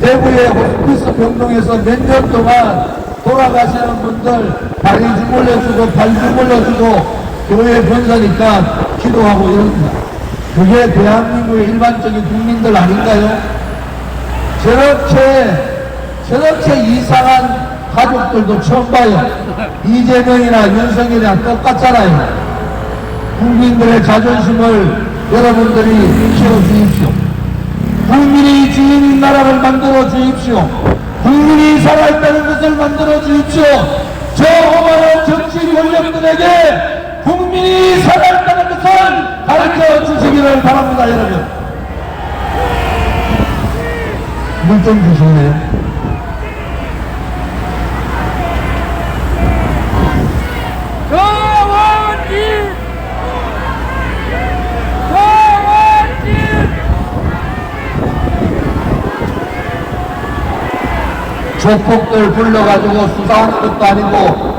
대구의 호스피스 병동에서 몇 년 동안 돌아가시는 분들 다리 주물러주고 발 주물러주고 교회 본사니까 기도하고 이럽니다. 그게 대한민국의 일반적인 국민들 아닌가요? 저렇게 저렇게 이상한 가족들도 처음 봐요. 이재명이나 윤석열이나 똑같잖아요. 국민들의 자존심을 여러분들이 키워주십시오. 국민 이 주인인 나라를 만들어 주십시오. 국민이 살아있다는 것을 만들어 주십시오. 저 오만한 정치 권력들에게 국민이 살아있다는 것을 가르쳐 주시기를 바랍니다, 여러분. 물좀 주실래요? 조폭들 불러가지고 수사하는 것도 아니고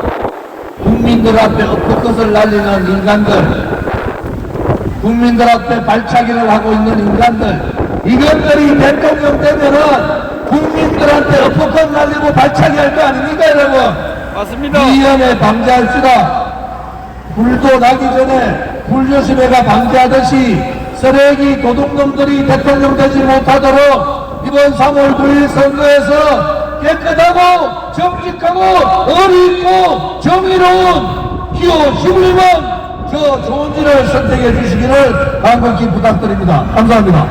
국민들 앞에 엎어것을 날리는 인간들 국민들 앞에 발차기를 하고 있는 인간들 이것들이 대통령 되면은 국민들한테 엎어것 날리고 발차기 할 거 아닙니까 여러분 맞습니다. 위험에 방지합시다 불도 나기 전에 불조심해가 방지하듯이 쓰레기 도둑놈들이 대통령 되지 못하도록 이번 3월 9일 선거에서 깨끗하고 정직하고 어리 있고 정의로운 기호 11번 저 좋은 길을 선택해 주시기를 간곡히 부탁드립니다. 감사합니다.